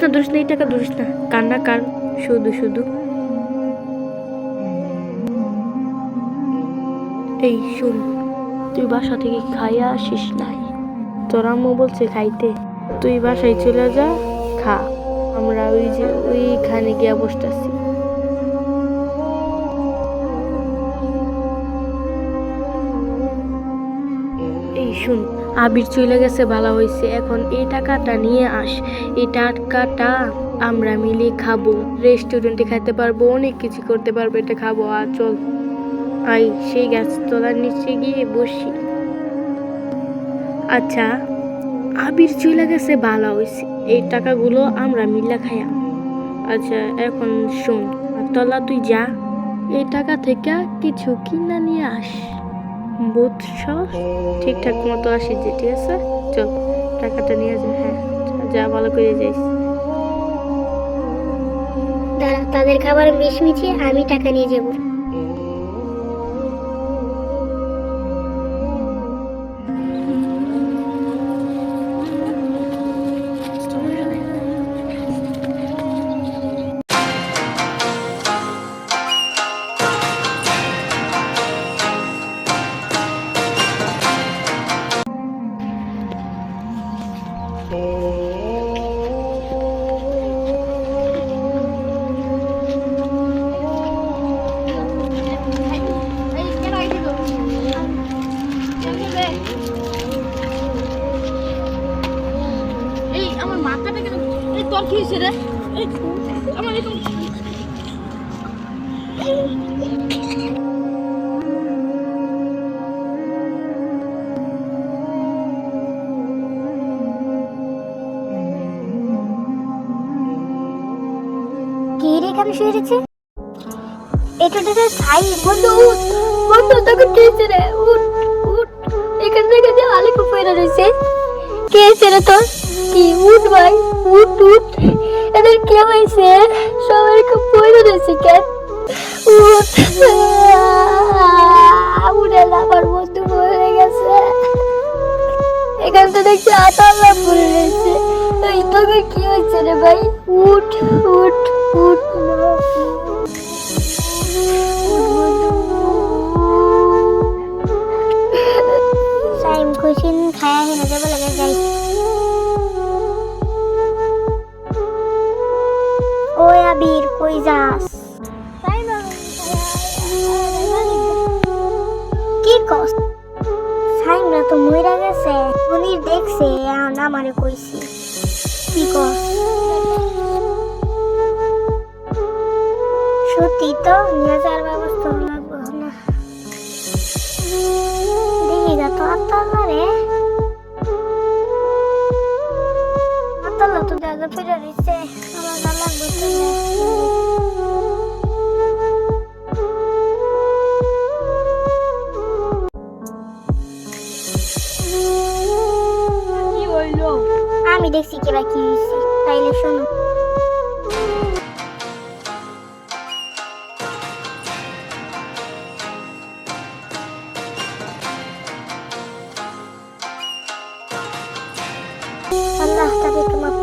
ধরিস না এই টাকা ধরিস না। কান্না কার? শুধু শুধু। এই, শুন, তুই বাসা থেকে খাইয়া আসিস নাই। তোর আম্মু বলছে খাইতে। তুই বাসায় চলে যা, খা। আমরা ওই যে, ওইখানে গিয়া বসতেছি। এই, শুন আবির চলে গেছে ভালো হয়েছে এখন এই টাকাটা নিয়ে আস। এই টাকাটা আমরা মিলে খাব। রেস্টুরেন্টে খাইতে পারব, অনেক কিছু করতে পারব, এটা খাব। আর চল। আই, সেই গাছ তলার নিচে গিয়ে বসি। আচ্ছা আবির চলে গেছে ভালো হয়েছে এই টাকাগুলো আমরা মিল্লা খাইয়া। আচ্ছা এখন শোন। তলা তুই যা। এই টাকা থেকে কিছু কিনা নিয়ে আস। বুঝছ ঠিকঠাক মতো আসি যে, ঠিক আছে? চল, টাকাটা নিয়ে যা হ্যাঁ যা, ভালো করে যাইস। তাদের খাবার মিশ মিছিয়ে আমি টাকা নিয়ে যাব। কি হয়েছে রে আমার এরকম এখানে শুয়ে রয়েছে এটা তো ছাই বন্ধু উঠ বন্ধু, তোকে কে রে উঠ উঠ, এখান থেকে যে আলিকু পয়রা রয়েছে কে রে তোর? কি, উঠ ভাই, উঠ উঠ। এদের কে হয়েছে? সবাই খুব পয়রা রয়েছে কেন? উঠ না আমার বন্ধু মরে গেছে। এখান তো দেখছি আতাল্লা পড়ে রয়েছে এই তোকে কি হয়েছে রে ভাই? উঠ উঠ উঠ খায়া যাব লাগে যাই ওই আবির কই যাস? আমারে কইছি। কি কস? সত্যি তো নিয়ে ব্যবস্থা লাগবে না। দেখি তো আত্মাল্লা আমি দেখছি কিবা কি হয়েছে তাইলে শোনো। আল্লাহ তাদেরকে মাফ